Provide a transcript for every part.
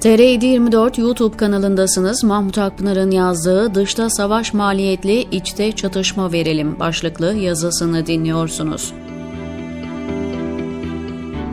TR724 YouTube kanalındasınız. Mahmut Akpınar'ın yazdığı Dışta Savaş Maliyetli İçte Çatışma Verelim başlıklı yazısını dinliyorsunuz.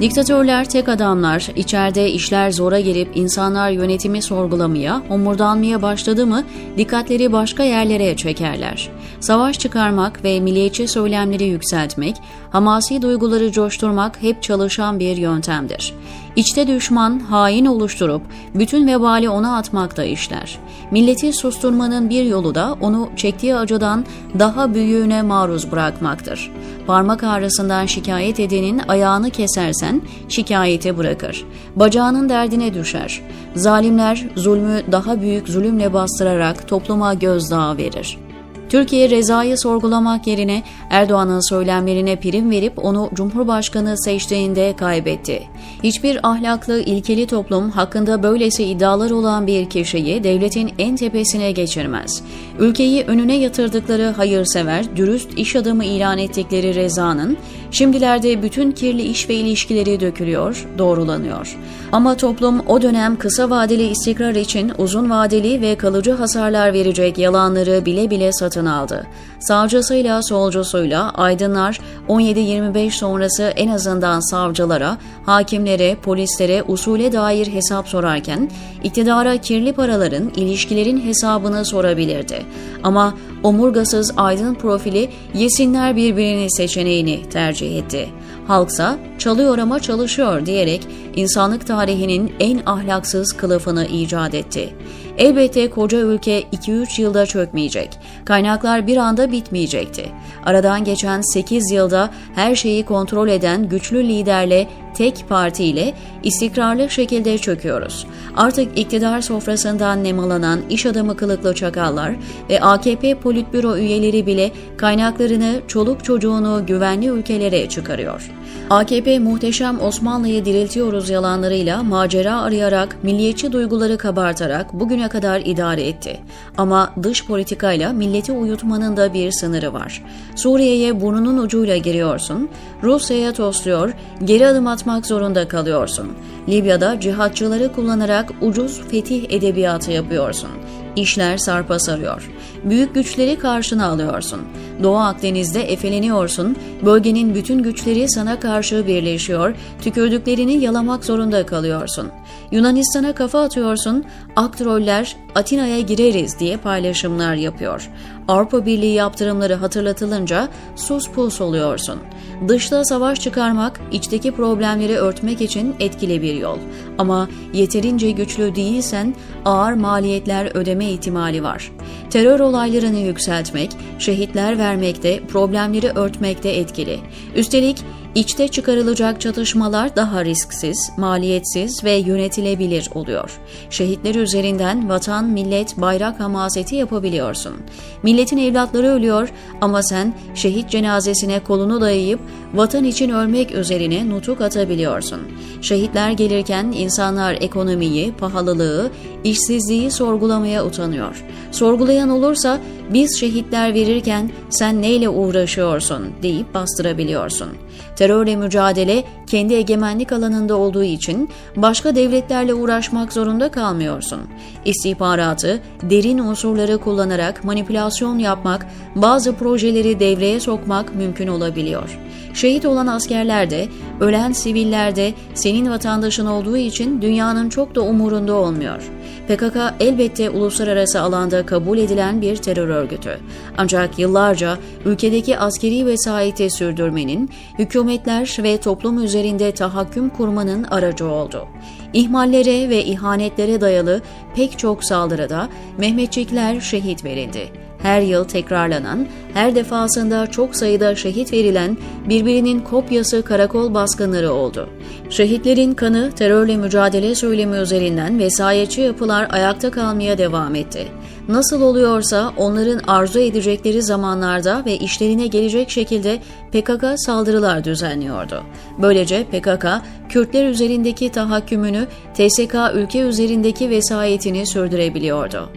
Diktatörler tek adamlar, içeride işler zora gelip insanlar yönetimi sorgulamaya, homurdanmaya başladı mı dikkatleri başka yerlere çekerler. Savaş çıkarmak ve milliyetçi söylemleri yükseltmek, hamasi duyguları coşturmak hep çalışan bir yöntemdir. İçte düşman, hain oluşturup bütün vebali ona atmakta işler. Milleti susturmanın bir yolu da onu çektiği acıdan daha büyüğüne maruz bırakmaktır. Parmak ağrısından şikayet edenin ayağını kesersen şikayeti bırakır. Bacağının derdine düşer. Zalimler zulmü daha büyük zulümle bastırarak topluma gözdağı verir. Türkiye rezayı sorgulamak yerine Erdoğan'ın söylemlerine prim verip onu Cumhurbaşkanı seçtiğinde kaybetti. Hiçbir ahlaklı, ilkeli toplum hakkında böylesi iddialar olan bir kişiyi devletin en tepesine geçirmez. Ülkeyi önüne yatırdıkları hayırsever, dürüst iş adamı ilan ettikleri Reza'nın şimdilerde bütün kirli iş ve ilişkileri dökülüyor, doğrulanıyor. Ama toplum o dönem kısa vadeli istikrar için uzun vadeli ve kalıcı hasarlar verecek yalanları bile bile satın aldı. Sağcısıyla solcusuyla aydınlar 17-25 sonrası en azından savcılara, hakimlere, polislere usule dair hesap sorarken iktidara kirli paraların, ilişkilerin hesabını sorabilirdi. Ama omurgasız aydın profili yesinler birbirini seçeneğini tercih etti. Halksa çalıyor ama çalışıyor diyerek insanlık tarihinin en ahlaksız kılıfını icat etti. Elbette koca ülke 2-3 yılda çökmeyecek. Kaynaklar bir anda bitmeyecekti. Aradan geçen 8 yılda her şeyi kontrol eden güçlü liderle tek partiyle istikrarlı şekilde çöküyoruz. Artık iktidar sofrasından nemalanan iş adamı kılıklı çakallar ve AKP politbüro üyeleri bile kaynaklarını, çoluk çocuğunu güvenli ülkelere çıkarıyor. AKP muhteşem Osmanlı'yı diriltiyoruz yalanlarıyla macera arayarak, milliyetçi duyguları kabartarak bugüne kadar idare etti. Ama dış politikayla milleti uyutmanın da bir sınırı var. Suriye'ye burnunun ucuyla giriyorsun, Rusya'ya tosluyor, geri adım atmak zorunda kalıyorsun. Libya'da cihatçıları kullanarak ucuz fetih edebiyatı yapıyorsun. İşler sarpa sarıyor. Büyük güçleri karşına alıyorsun. Doğu Akdeniz'de efeleniyorsun. Bölgenin bütün güçleri sana karşı birleşiyor. Tükürdüklerini yalamak zorunda kalıyorsun. Yunanistan'a kafa atıyorsun. Aktroller Atina'ya gireriz diye paylaşımlar yapıyor. Avrupa Birliği yaptırımları hatırlatılınca sus pus oluyorsun. Dışta savaş çıkarmak, içteki problemleri örtmek için etkili bir yol. Ama yeterince güçlü değilsen ağır maliyetler ödeme ihtimali var. Terör olaylarını yükseltmek, şehitler vermekte, problemleri örtmekte etkili. Üstelik İçte çıkarılacak çatışmalar daha risksiz, maliyetsiz ve yönetilebilir oluyor. Şehitler üzerinden vatan, millet, bayrak hamaseti yapabiliyorsun. Milletin evlatları ölüyor ama sen şehit cenazesine kolunu dayayıp vatan için ölmek üzerine nutuk atabiliyorsun. Şehitler gelirken insanlar ekonomiyi, pahalılığı, işsizliği sorgulamaya utanıyor. Sorgulayan olursa biz şehitler verirken sen neyle uğraşıyorsun deyip bastırabiliyorsun. Terörle mücadele kendi egemenlik alanında olduğu için başka devletlerle uğraşmak zorunda kalmıyorsun. İstihbaratı, derin unsurları kullanarak manipülasyon yapmak, bazı projeleri devreye sokmak mümkün olabiliyor. Şehit olan askerler de, ölen siviller de senin vatandaşın olduğu için dünyanın çok da umurunda olmuyor. PKK elbette uluslararası alanda kabul edilen bir terör örgütü. Ancak yıllarca ülkedeki askeri vesayeti sürdürmenin, hükümetler ve toplum üzerinde tahakküm kurmanın aracı oldu. İhmallere ve ihanetlere dayalı pek çok saldırıda Mehmetçikler şehit verildi her yıl tekrarlanan, her defasında çok sayıda şehit verilen birbirinin kopyası karakol baskınları oldu. Şehitlerin kanı terörle mücadele söylemi üzerinden vesayetçi yapılar ayakta kalmaya devam etti. Nasıl oluyorsa onların arzu edecekleri zamanlarda ve işlerine gelecek şekilde PKK saldırılar düzenliyordu. Böylece PKK, Kürtler üzerindeki tahakkümünü, TSK ülke üzerindeki vesayetini sürdürebiliyordu.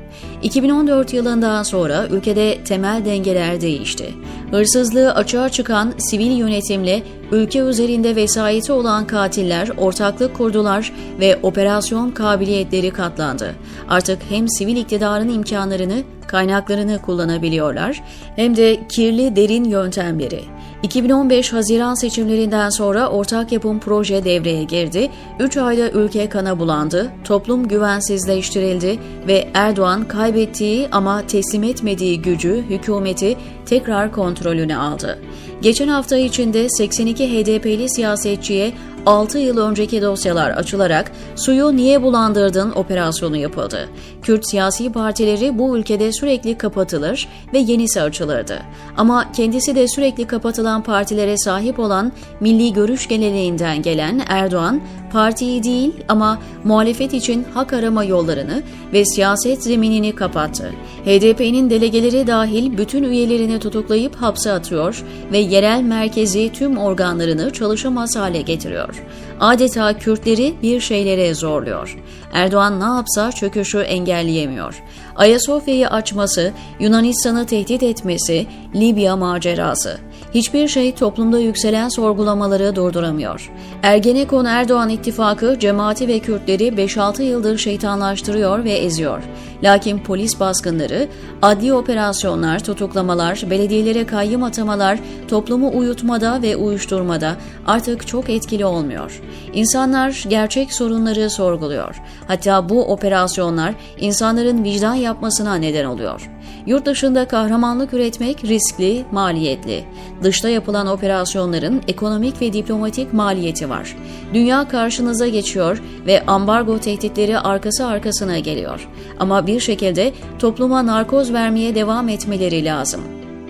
2014 yılından sonra ülkede temel dengeler değişti. Hırsızlığı açığa çıkan sivil yönetimle ülke üzerinde vesayeti olan katiller ortaklık kurdular ve operasyon kabiliyetleri katlandı. Artık hem sivil iktidarın imkanlarını, kaynaklarını kullanabiliyorlar hem de kirli derin yöntemleri. 2015 Haziran seçimlerinden sonra ortak yapım proje devreye girdi. 3 ayda ülke kana bulandı, toplum güvensizleştirildi ve Erdoğan kaybettiği ama teslim etmediği gücü, hükümeti tekrar kontrolüne aldı. Geçen hafta içinde 82 HDP'li siyasetçiye 6 yıl önceki dosyalar açılarak suyu niye bulandırdın operasyonu yapıldı. Kürt siyasi partileri bu ülkede sürekli kapatılır ve yenisi açılırdı. Ama kendisi de sürekli kapatılan partilere sahip olan milli görüş geleneğinden gelen Erdoğan, partiyi değil ama muhalefet için hak arama yollarını ve siyaset zeminini kapattı. HDP'nin delegeleri dahil bütün üyelerini tutuklayıp hapse atıyor ve yerel merkezi tüm organlarını çalışamaz hale getiriyor. Adeta Kürtleri bir şeylere zorluyor. Erdoğan ne yapsa çöküşü engelleyemiyor. Ayasofya'yı açması, Yunanistan'ı tehdit etmesi, Libya macerası. Hiçbir şey toplumda yükselen sorgulamaları durduramıyor. Ergenekon Erdoğan ittifakı cemaati ve Kürtleri 5-6 yıldır şeytanlaştırıyor ve eziyor. Lakin polis baskınları, adli operasyonlar, tutuklamalar, belediyelere kayyım atamalar toplumu uyutmada ve uyuşturmada artık çok etkili olmuyor. İnsanlar gerçek sorunları sorguluyor. Hatta bu operasyonlar insanların vicdan yapmasına neden oluyor. Yurt dışında kahramanlık üretmek riskli, maliyetli. Dışta yapılan operasyonların ekonomik ve diplomatik maliyeti var. Dünya karşınıza geçiyor ve ambargo tehditleri arkası arkasına geliyor. Ama bir şekilde topluma narkoz vermeye devam etmeleri lazım.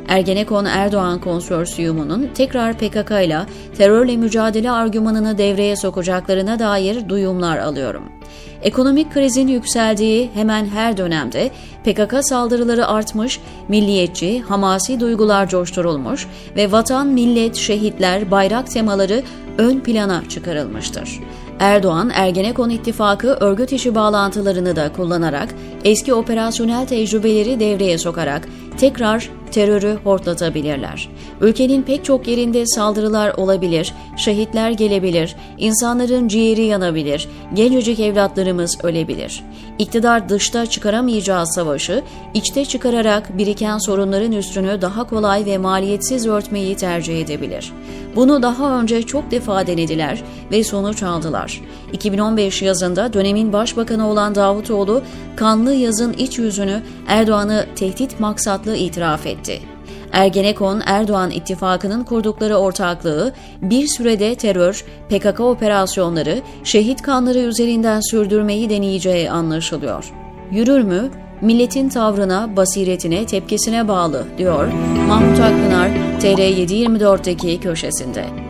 Ergenekon Erdoğan konsorsiyumunun tekrar PKK ile terörle mücadele argümanını devreye sokacaklarına dair duyumlar alıyorum. Ekonomik krizin yükseldiği hemen her dönemde PKK saldırıları artmış, milliyetçi, hamasi duygular coşturulmuş ve vatan, millet, şehitler, bayrak temaları ön plana çıkarılmıştır. Erdoğan, Ergenekon ittifakı örgüt işi bağlantılarını da kullanarak eski operasyonel tecrübeleri devreye sokarak tekrar terörü hortlatabilirler. Ülkenin pek çok yerinde saldırılar olabilir, şehitler gelebilir, insanların ciğeri yanabilir, gencecik evlatlarımız ölebilir. İktidar dışta çıkaramayacağı savaşı, içte çıkararak biriken sorunların üstünü daha kolay ve maliyetsiz örtmeyi tercih edebilir. Bunu daha önce çok defa denediler ve sonuç aldılar. 2015 yazında dönemin başbakanı olan Davutoğlu, kanlı yazın iç yüzünü Erdoğan'ı tehdit maksatlı itiraf etti. Ergenekon Erdoğan ittifakının kurdukları ortaklığı bir sürede terör, PKK operasyonları, şehit kanları üzerinden sürdürmeyi deneyeceği anlaşılıyor. Yürür mü? Milletin tavrına, basiretine, tepkisine bağlı, diyor Mahmut Akpınar TR724'deki köşesinde.